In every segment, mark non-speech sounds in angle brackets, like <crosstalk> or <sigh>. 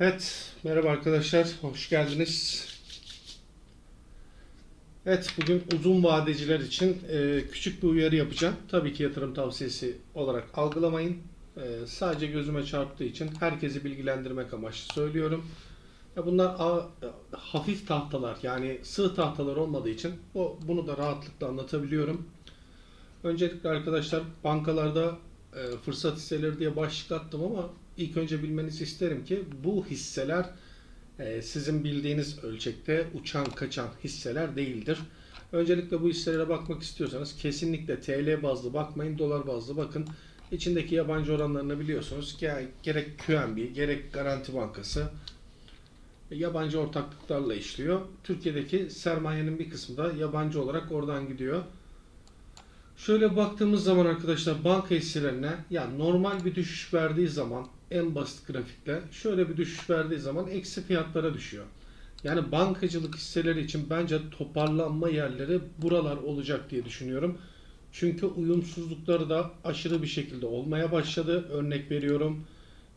Evet, merhaba arkadaşlar, hoş geldiniz. Evet, bugün uzun vadeciler için e, küçük bir uyarı yapacağım. Tabii ki yatırım tavsiyesi olarak algılamayın. E, sadece gözüme çarptığı için herkesi bilgilendirmek amaçlı söylüyorum. Bunlar hafif tahtalar, yani sığ tahtalar olmadığı için bunu da rahatlıkla anlatabiliyorum. Öncelikle arkadaşlar bankalarda e, fırsat hisseleri diye başlık attım ama ilk önce bilmenizi isterim ki bu hisseler e, sizin bildiğiniz ölçekte uçan kaçan hisseler değildir. Öncelikle bu hisselere bakmak istiyorsanız kesinlikle TL bazlı bakmayın, dolar bazlı bakın. İçindeki yabancı oranlarını biliyorsunuz. Ge- Gerek QNB, gerek Garanti Bankası yabancı ortaklıklarla işliyor. Türkiye'deki sermayenin bir kısmı da yabancı olarak oradan gidiyor. Şöyle baktığımız zaman arkadaşlar banka hisselerine ya normal bir düşüş verdiği zaman en basit grafikle şöyle bir düşüş verdiği zaman eksi fiyatlara düşüyor. Yani bankacılık hisseleri için bence toparlanma yerleri buralar olacak diye düşünüyorum. Çünkü uyumsuzlukları da aşırı bir şekilde olmaya başladı. Örnek veriyorum.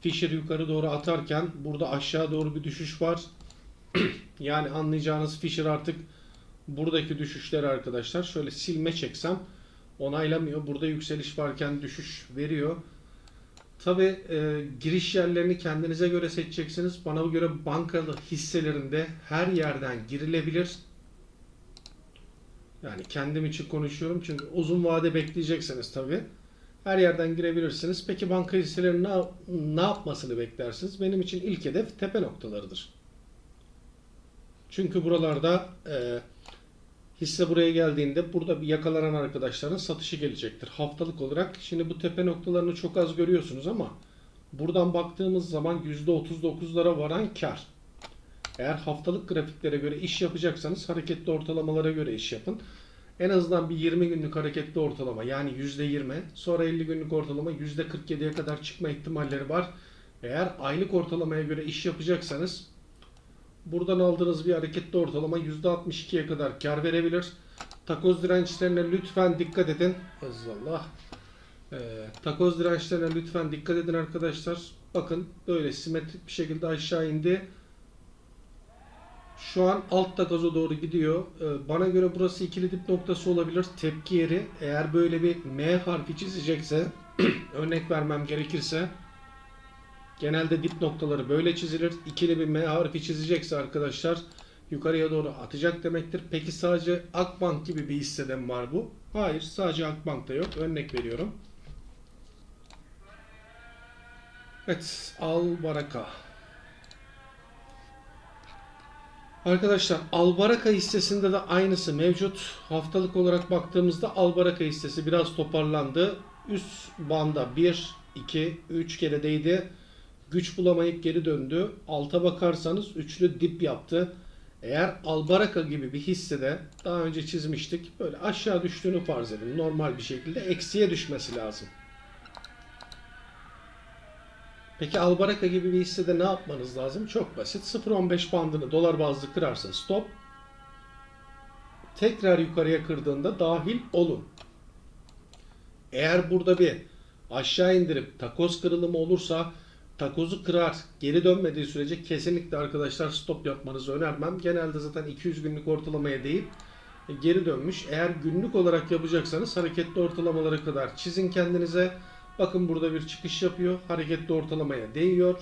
Fisher yukarı doğru atarken burada aşağı doğru bir düşüş var. <clears throat> yani anlayacağınız Fisher artık buradaki düşüşleri arkadaşlar şöyle silme çeksem onaylamıyor. Burada yükseliş varken düşüş veriyor. Tabi giriş yerlerini kendinize göre seçeceksiniz. Bana göre bankalı hisselerinde her yerden girilebilir. Yani kendim için konuşuyorum çünkü uzun vade bekleyecekseniz tabi. Her yerden girebilirsiniz. Peki banka hisselerinin ne, ne yapmasını beklersiniz? Benim için ilk hedef tepe noktalarıdır. Çünkü buralarda e, hisse buraya geldiğinde burada bir yakalanan arkadaşların satışı gelecektir. Haftalık olarak şimdi bu tepe noktalarını çok az görüyorsunuz ama buradan baktığımız zaman %39'lara varan kar. Eğer haftalık grafiklere göre iş yapacaksanız hareketli ortalamalara göre iş yapın. En azından bir 20 günlük hareketli ortalama yani %20 sonra 50 günlük ortalama %47'ye kadar çıkma ihtimalleri var. Eğer aylık ortalamaya göre iş yapacaksanız Buradan aldığınız bir hareketli ortalama %62'ye kadar kar verebilir. Takoz dirençlerine lütfen dikkat edin. Azallah. Ee, takoz dirençlerine lütfen dikkat edin arkadaşlar. Bakın böyle simetrik bir şekilde aşağı indi. Şu an alt takoza doğru gidiyor. Ee, bana göre burası ikili dip noktası olabilir. Tepki yeri. Eğer böyle bir M harfi çizecekse <clears throat> örnek vermem gerekirse Genelde dip noktaları böyle çizilir. İkili bir M harfi çizecekse arkadaşlar yukarıya doğru atacak demektir. Peki sadece Akbank gibi bir hissede mi var bu? Hayır sadece Akbank'ta yok. Örnek veriyorum. Evet Al Baraka. Arkadaşlar Albaraka hissesinde de aynısı mevcut. Haftalık olarak baktığımızda Albaraka hissesi biraz toparlandı. Üst banda 1, 2, 3 kere değdi. Güç bulamayıp geri döndü. Alta bakarsanız üçlü dip yaptı. Eğer Albaraka gibi bir hissede daha önce çizmiştik. Böyle aşağı düştüğünü farz edin. Normal bir şekilde eksiye düşmesi lazım. Peki Albaraka gibi bir hissede ne yapmanız lazım? Çok basit. 0.15 bandını dolar bazlı kırarsa stop. Tekrar yukarıya kırdığında dahil olun. Eğer burada bir aşağı indirip takoz kırılımı olursa takozu kırar, geri dönmediği sürece kesinlikle arkadaşlar stop yapmanızı önermem. Genelde zaten 200 günlük ortalamaya değil e, geri dönmüş. Eğer günlük olarak yapacaksanız hareketli ortalamalara kadar çizin kendinize. Bakın burada bir çıkış yapıyor. Hareketli ortalamaya değiyor.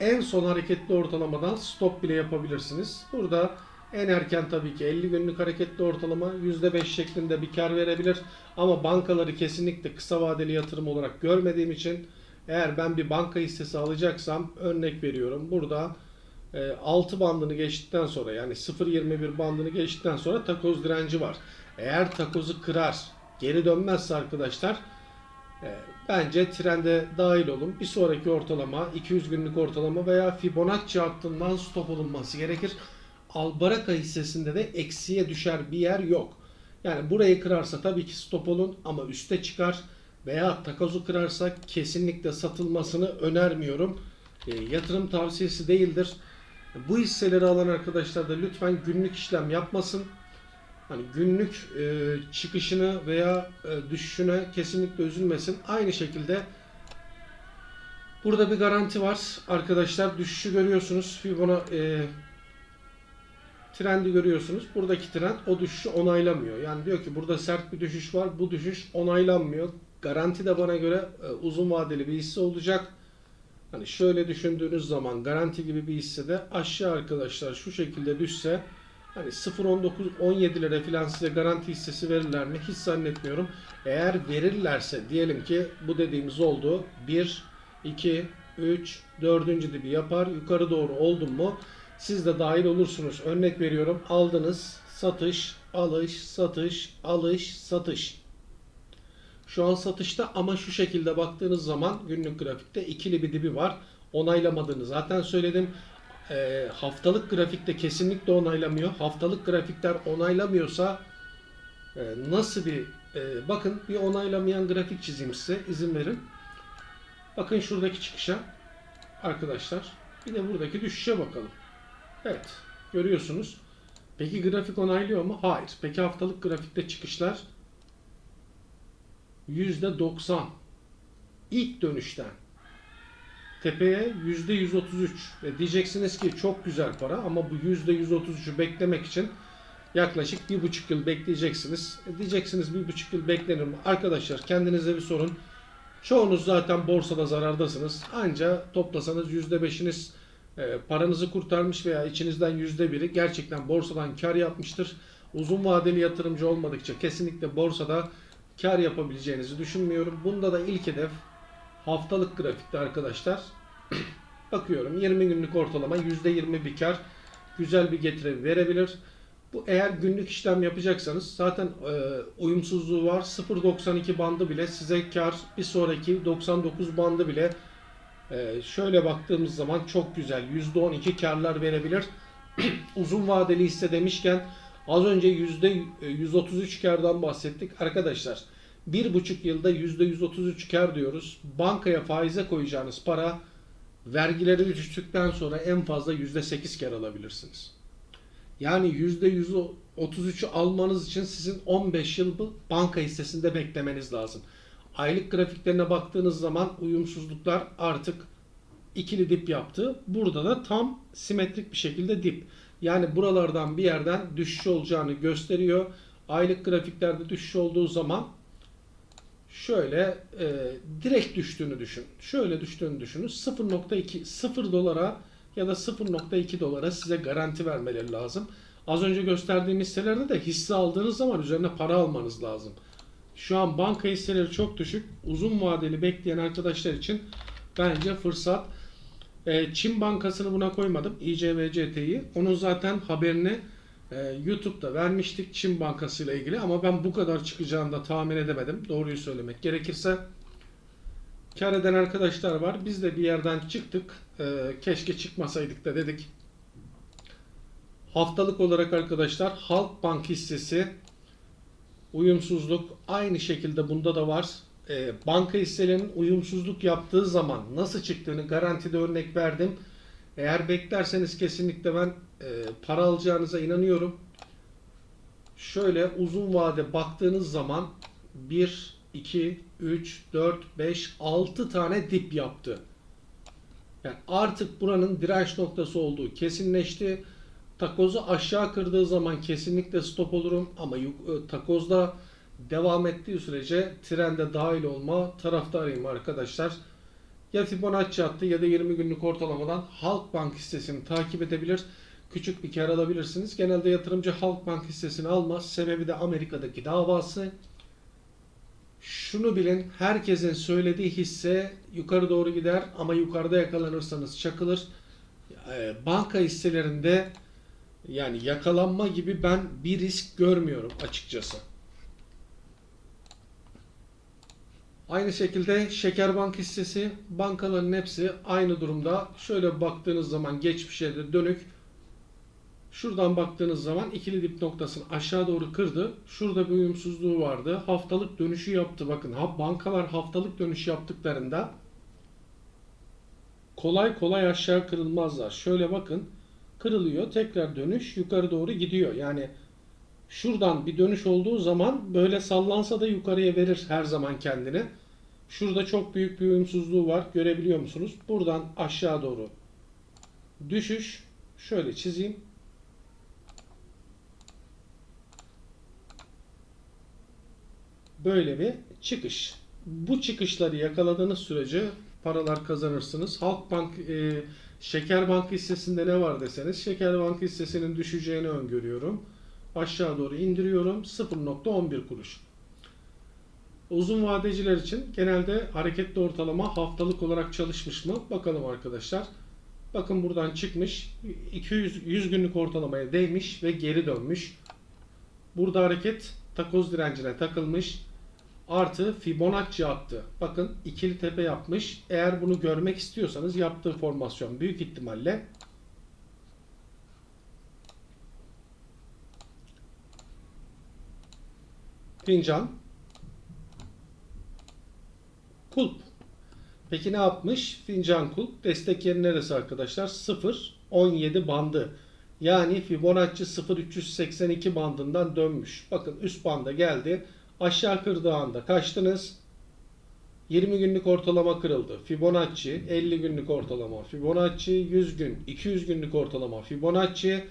En son hareketli ortalamadan stop bile yapabilirsiniz. Burada en erken tabii ki 50 günlük hareketli ortalama %5 şeklinde bir kar verebilir. Ama bankaları kesinlikle kısa vadeli yatırım olarak görmediğim için eğer ben bir banka hissesi alacaksam örnek veriyorum. Burada e, 6 bandını geçtikten sonra yani 0.21 bandını geçtikten sonra takoz direnci var. Eğer takozu kırar geri dönmezse arkadaşlar e, bence trende dahil olun. Bir sonraki ortalama 200 günlük ortalama veya Fibonacci hattından stop olunması gerekir. Albaraka hissesinde de eksiye düşer bir yer yok. Yani burayı kırarsa tabii ki stop olun ama üste çıkar veya takozu kırarsa kesinlikle satılmasını önermiyorum. E, yatırım tavsiyesi değildir. Bu hisseleri alan arkadaşlar da lütfen günlük işlem yapmasın. Hani günlük e, çıkışını veya e, düşüşüne kesinlikle üzülmesin. Aynı şekilde Burada bir garanti var. Arkadaşlar düşüşü görüyorsunuz. Fibona e, trendi görüyorsunuz. Buradaki trend o düşüşü onaylamıyor. Yani diyor ki burada sert bir düşüş var. Bu düşüş onaylanmıyor. Garanti de bana göre e, uzun vadeli bir hisse olacak. Hani şöyle düşündüğünüz zaman garanti gibi bir hisse de aşağı arkadaşlar şu şekilde düşse hani 0.19 17'lere falan size garanti hissesi verirler mi? Hiç zannetmiyorum. Eğer verirlerse diyelim ki bu dediğimiz oldu. 1 2 3 4. dibi yapar. Yukarı doğru oldum mu? Siz de dahil olursunuz. Örnek veriyorum. Aldınız. Satış, alış, satış, alış, satış. Şu an satışta ama şu şekilde baktığınız zaman günlük grafikte ikili bir dibi var. Onaylamadığını zaten söyledim. Ee, haftalık grafikte kesinlikle onaylamıyor. Haftalık grafikler onaylamıyorsa e, nasıl bir e, bakın bir onaylamayan grafik çizeyim size izin verin. Bakın şuradaki çıkışa arkadaşlar. Bir de buradaki düşüşe bakalım. Evet görüyorsunuz. Peki grafik onaylıyor mu? Hayır. Peki haftalık grafikte çıkışlar %90 ilk dönüşten tepeye %133 ve diyeceksiniz ki çok güzel para ama bu %133'ü beklemek için yaklaşık bir buçuk yıl bekleyeceksiniz. E diyeceksiniz bir buçuk yıl beklenir mi? Arkadaşlar kendinize bir sorun. Çoğunuz zaten borsada zarardasınız. Anca toplasanız %5'iniz e, paranızı kurtarmış veya içinizden %1'i gerçekten borsadan kar yapmıştır. Uzun vadeli yatırımcı olmadıkça kesinlikle borsada kar yapabileceğinizi düşünmüyorum. Bunda da ilk hedef haftalık grafikte arkadaşlar. <clears throat> Bakıyorum 20 günlük ortalama %20 bir kar güzel bir getiri verebilir. Bu eğer günlük işlem yapacaksanız zaten e, uyumsuzluğu var. 0.92 bandı bile size kar bir sonraki 99 bandı bile e, şöyle baktığımız zaman çok güzel %12 karlar verebilir. <clears throat> Uzun vadeli hisse demişken Az önce %133 kardan bahsettik. Arkadaşlar bir buçuk yılda %133 kar diyoruz. Bankaya faize koyacağınız para vergileri düştükten sonra en fazla %8 kar alabilirsiniz. Yani %133'ü almanız için sizin 15 yıl banka hissesinde beklemeniz lazım. Aylık grafiklerine baktığınız zaman uyumsuzluklar artık ikili dip yaptı. Burada da tam simetrik bir şekilde dip. Yani buralardan bir yerden düşüş olacağını gösteriyor. Aylık grafiklerde düşüş olduğu zaman şöyle e, direkt düştüğünü düşün. Şöyle düştüğünü düşünün. 0.2 0 dolara ya da 0.2 dolara size garanti vermeleri lazım. Az önce gösterdiğim hisselerde de hisse aldığınız zaman üzerine para almanız lazım. Şu an banka hisseleri çok düşük. Uzun vadeli bekleyen arkadaşlar için bence fırsat. E, Çin Bankası'nı buna koymadım. İCVCT'yi. Onun zaten haberini e, YouTube'da vermiştik Çin Bankası ile ilgili ama ben bu kadar çıkacağını da tahmin edemedim. Doğruyu söylemek gerekirse. Kar eden arkadaşlar var. Biz de bir yerden çıktık. E, keşke çıkmasaydık da dedik. Haftalık olarak arkadaşlar Halkbank hissesi uyumsuzluk aynı şekilde bunda da var e, banka hisselerinin uyumsuzluk yaptığı zaman nasıl çıktığını garantide örnek verdim. Eğer beklerseniz kesinlikle ben e, para alacağınıza inanıyorum. Şöyle uzun vade baktığınız zaman 1, 2, 3, 4, 5, 6 tane dip yaptı. Yani artık buranın direnç noktası olduğu kesinleşti. Takozu aşağı kırdığı zaman kesinlikle stop olurum ama e, takozda devam ettiği sürece trende dahil olma taraftarıyım arkadaşlar. Ya Fibonacci hattı ya da 20 günlük ortalamadan Halkbank hissesini takip edebilir. Küçük bir kar alabilirsiniz. Genelde yatırımcı Halkbank hissesini almaz. Sebebi de Amerika'daki davası. Şunu bilin, herkesin söylediği hisse yukarı doğru gider ama yukarıda yakalanırsanız çakılır. Ee, banka hisselerinde yani yakalanma gibi ben bir risk görmüyorum açıkçası. Aynı şekilde Şekerbank hissesi bankaların hepsi aynı durumda. Şöyle baktığınız zaman geçmişe de dönük. Şuradan baktığınız zaman ikili dip noktasını aşağı doğru kırdı. Şurada bir uyumsuzluğu vardı. Haftalık dönüşü yaptı. Bakın bankalar haftalık dönüş yaptıklarında kolay kolay aşağı kırılmazlar. Şöyle bakın kırılıyor. Tekrar dönüş yukarı doğru gidiyor. Yani şuradan bir dönüş olduğu zaman böyle sallansa da yukarıya verir her zaman kendini. Şurada çok büyük bir uyumsuzluğu var. Görebiliyor musunuz? Buradan aşağı doğru düşüş. Şöyle çizeyim. Böyle bir çıkış. Bu çıkışları yakaladığınız sürece paralar kazanırsınız. Halkbank, e, Şekerbank hissesinde ne var deseniz Şekerbank hissesinin düşeceğini öngörüyorum. Aşağı doğru indiriyorum. 0.11 kuruş. Uzun vadeciler için genelde hareketli ortalama haftalık olarak çalışmış mı? Bakalım arkadaşlar. Bakın buradan çıkmış. 200 100 günlük ortalamaya değmiş ve geri dönmüş. Burada hareket takoz direncine takılmış. Artı Fibonacci attı. Bakın ikili tepe yapmış. Eğer bunu görmek istiyorsanız yaptığı formasyon büyük ihtimalle fincan kulp. Peki ne yapmış? Fincan kulp. Destek yeri neresi arkadaşlar? 0 17 bandı. Yani Fibonacci 0382 bandından dönmüş. Bakın üst banda geldi. Aşağı kırdığı anda kaçtınız? 20 günlük ortalama kırıldı. Fibonacci 50 günlük ortalama. Fibonacci 100 gün, 200 günlük ortalama. Fibonacci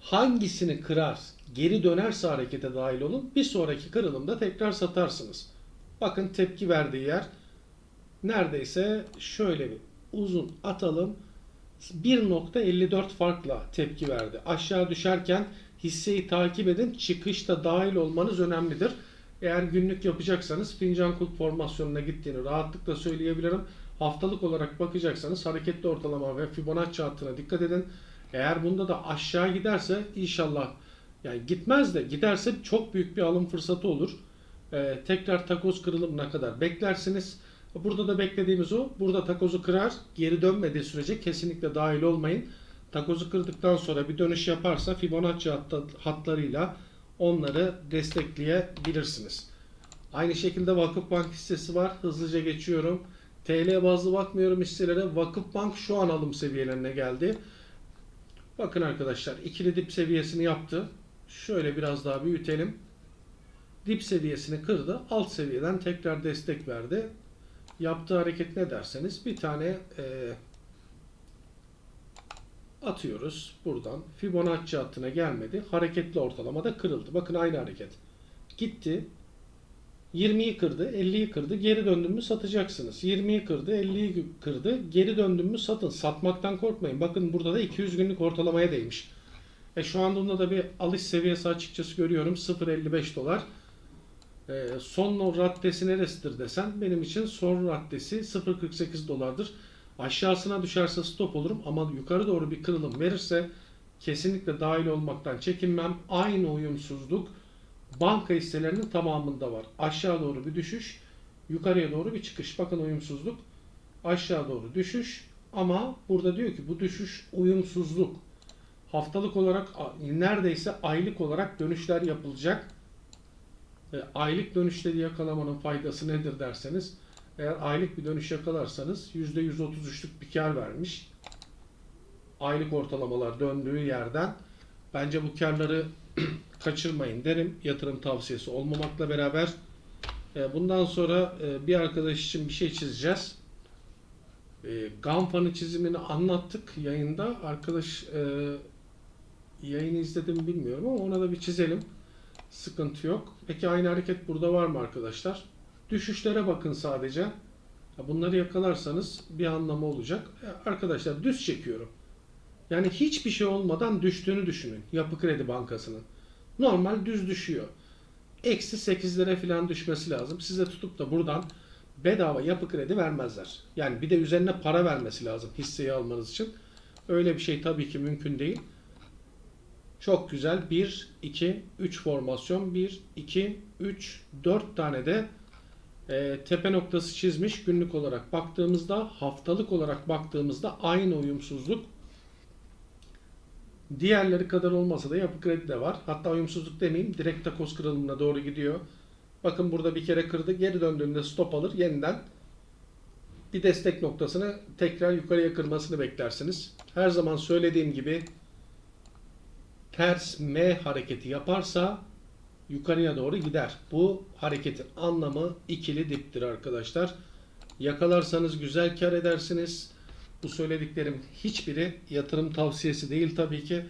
hangisini kırar, geri dönerse harekete dahil olun. Bir sonraki kırılımda tekrar satarsınız. Bakın tepki verdiği yer neredeyse şöyle bir uzun atalım. 1.54 farkla tepki verdi. Aşağı düşerken hisseyi takip edin. Çıkışta dahil olmanız önemlidir. Eğer günlük yapacaksanız fincan kulp formasyonuna gittiğini rahatlıkla söyleyebilirim. Haftalık olarak bakacaksanız hareketli ortalama ve Fibonacci hattına dikkat edin. Eğer bunda da aşağı giderse inşallah yani gitmez de giderse çok büyük bir alım fırsatı olur. Ee, tekrar takoz kırılımına kadar beklersiniz. Burada da beklediğimiz o. Burada takozu kırar. Geri dönmediği sürece kesinlikle dahil olmayın. Takozu kırdıktan sonra bir dönüş yaparsa Fibonacci hatta, hatlarıyla onları destekleyebilirsiniz. Aynı şekilde Vakıfbank hissesi var. Hızlıca geçiyorum. TL bazlı bakmıyorum hisselere. Vakıfbank şu an alım seviyelerine geldi. Bakın arkadaşlar ikili dip seviyesini yaptı. Şöyle biraz daha büyütelim. Dip seviyesini kırdı. Alt seviyeden tekrar destek verdi. Yaptığı hareket ne derseniz bir tane e, atıyoruz buradan. Fibonacci hattına gelmedi. Hareketli ortalamada kırıldı. Bakın aynı hareket. Gitti. 20'yi kırdı, 50'yi kırdı. Geri döndün mü satacaksınız. 20'yi kırdı, 50'yi kırdı. Geri döndün mü satın. Satmaktan korkmayın. Bakın burada da 200 günlük ortalamaya değmiş. E şu anda bunda da bir alış seviyesi açıkçası görüyorum. 0.55 dolar. E, son raddesi neresidir desen benim için son raddesi 0.48 dolardır. Aşağısına düşerse stop olurum ama yukarı doğru bir kırılım verirse kesinlikle dahil olmaktan çekinmem. Aynı uyumsuzluk banka hisselerinin tamamında var. Aşağı doğru bir düşüş, yukarıya doğru bir çıkış. Bakın uyumsuzluk aşağı doğru düşüş ama burada diyor ki bu düşüş uyumsuzluk. Haftalık olarak neredeyse aylık olarak dönüşler yapılacak. E, aylık dönüşleri yakalamanın faydası nedir derseniz eğer aylık bir dönüş yakalarsanız %133'lük bir kar vermiş. Aylık ortalamalar döndüğü yerden bence bu karları <clears throat> kaçırmayın derim. Yatırım tavsiyesi olmamakla beraber e, bundan sonra e, bir arkadaş için bir şey çizeceğiz. E, Ganfa'nın çizimini anlattık yayında. Arkadaş yayını izledim bilmiyorum ama ona da bir çizelim. Sıkıntı yok. Peki aynı hareket burada var mı arkadaşlar? Düşüşlere bakın sadece. Bunları yakalarsanız bir anlamı olacak. Arkadaşlar düz çekiyorum. Yani hiçbir şey olmadan düştüğünü düşünün. Yapı Kredi Bankası'nın. Normal düz düşüyor. Eksi 8'lere falan düşmesi lazım. Size tutup da buradan bedava yapı kredi vermezler. Yani bir de üzerine para vermesi lazım hisseyi almanız için. Öyle bir şey tabii ki mümkün değil. Çok güzel. 1, 2, 3 formasyon. 1, 2, 3, 4 tane de e, tepe noktası çizmiş günlük olarak baktığımızda haftalık olarak baktığımızda aynı uyumsuzluk diğerleri kadar olmasa da yapı kredi de var. Hatta uyumsuzluk demeyeyim direkt takoz kırılımına doğru gidiyor. Bakın burada bir kere kırdı geri döndüğünde stop alır yeniden bir destek noktasını tekrar yukarıya kırmasını beklersiniz. Her zaman söylediğim gibi ters M hareketi yaparsa yukarıya doğru gider. Bu hareketin anlamı ikili diptir arkadaşlar. Yakalarsanız güzel kar edersiniz. Bu söylediklerim hiçbiri yatırım tavsiyesi değil tabii ki.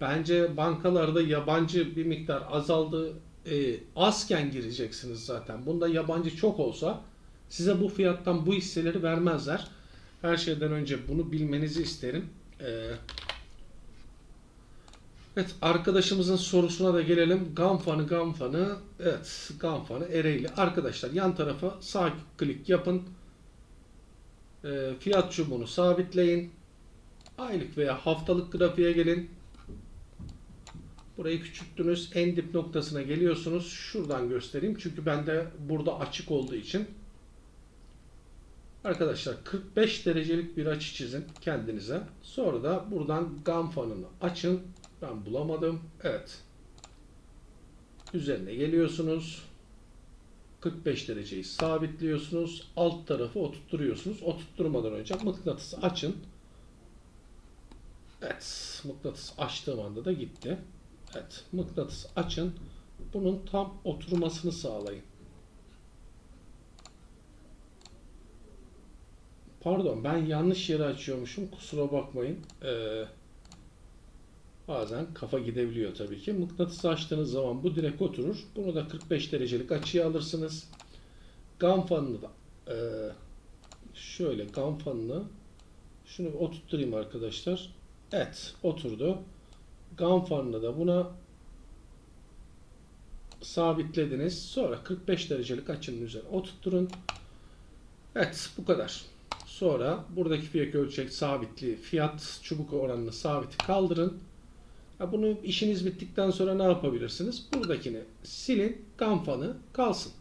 Bence bankalarda yabancı bir miktar azaldı. E, azken gireceksiniz zaten. Bunda yabancı çok olsa size bu fiyattan bu hisseleri vermezler. Her şeyden önce bunu bilmenizi isterim. Ee, evet arkadaşımızın sorusuna da gelelim. Gamfanı Gamfanı evet Gamfanı Ereğli. Arkadaşlar yan tarafa sağ klik yapın. Ee, fiyat çubuğunu sabitleyin. Aylık veya haftalık grafiğe gelin. Burayı küçülttünüz. En dip noktasına geliyorsunuz. Şuradan göstereyim. Çünkü bende burada açık olduğu için. Arkadaşlar 45 derecelik bir açı çizin kendinize. Sonra da buradan gam fanını açın. Ben bulamadım. Evet. Üzerine geliyorsunuz. 45 dereceyi sabitliyorsunuz. Alt tarafı oturtturuyorsunuz. Oturtturmadan önce mıknatısı açın. Evet. Mıknatıs açtığım anda da gitti. Evet. Mıknatıs açın. Bunun tam oturmasını sağlayın. Pardon ben yanlış yere açıyormuşum. Kusura bakmayın. Ee, bazen kafa gidebiliyor tabii ki. Mıknatısı açtığınız zaman bu direkt oturur. Bunu da 45 derecelik açıya alırsınız. Gam fanını da ee, şöyle gam fanını şunu oturtturayım arkadaşlar. Evet oturdu. Gam fanını da buna sabitlediniz. Sonra 45 derecelik açının üzerine oturtturun. Evet bu kadar. Sonra buradaki fiyat ölçek sabitli fiyat çubuk oranını sabit kaldırın. Bunu işiniz bittikten sonra ne yapabilirsiniz? Buradakini silin, gamfanı kalsın.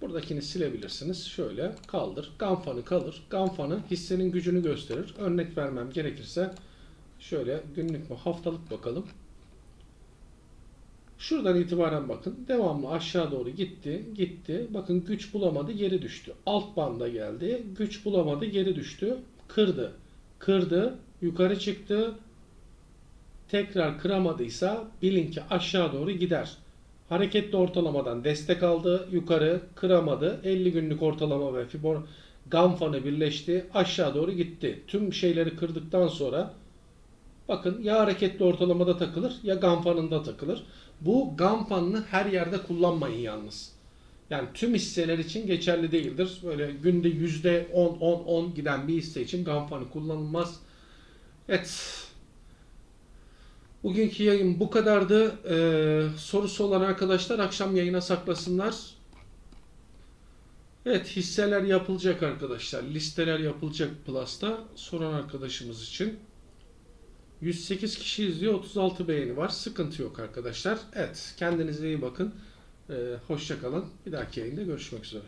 Buradakini silebilirsiniz. Şöyle kaldır. Gamfanı kalır. Gamfanı hissenin gücünü gösterir. Örnek vermem gerekirse şöyle günlük mü haftalık bakalım. Şuradan itibaren bakın. Devamlı aşağı doğru gitti. Gitti. Bakın güç bulamadı. Geri düştü. Alt banda geldi. Güç bulamadı. Geri düştü. Kırdı. Kırdı. Yukarı çıktı. Tekrar kıramadıysa bilin ki aşağı doğru gider. Hareketli ortalamadan destek aldı. Yukarı kıramadı. 50 günlük ortalama ve Fibor Gamfan'ı birleşti. Aşağı doğru gitti. Tüm şeyleri kırdıktan sonra Bakın ya hareketli ortalamada takılır ya gamfanında takılır. Bu gamfanını her yerde kullanmayın yalnız. Yani tüm hisseler için geçerli değildir. Böyle günde yüzde 10 10 10 giden bir hisse için gamfanı kullanılmaz. Evet. Bugünkü yayın bu kadardı. Ee, sorusu olan arkadaşlar akşam yayına saklasınlar. Evet hisseler yapılacak arkadaşlar. Listeler yapılacak Plus'ta soran arkadaşımız için. 108 kişi izliyor, 36 beğeni var. Sıkıntı yok arkadaşlar. Evet, kendinize iyi bakın. Ee, hoşça kalın. Bir dahaki yayında görüşmek üzere.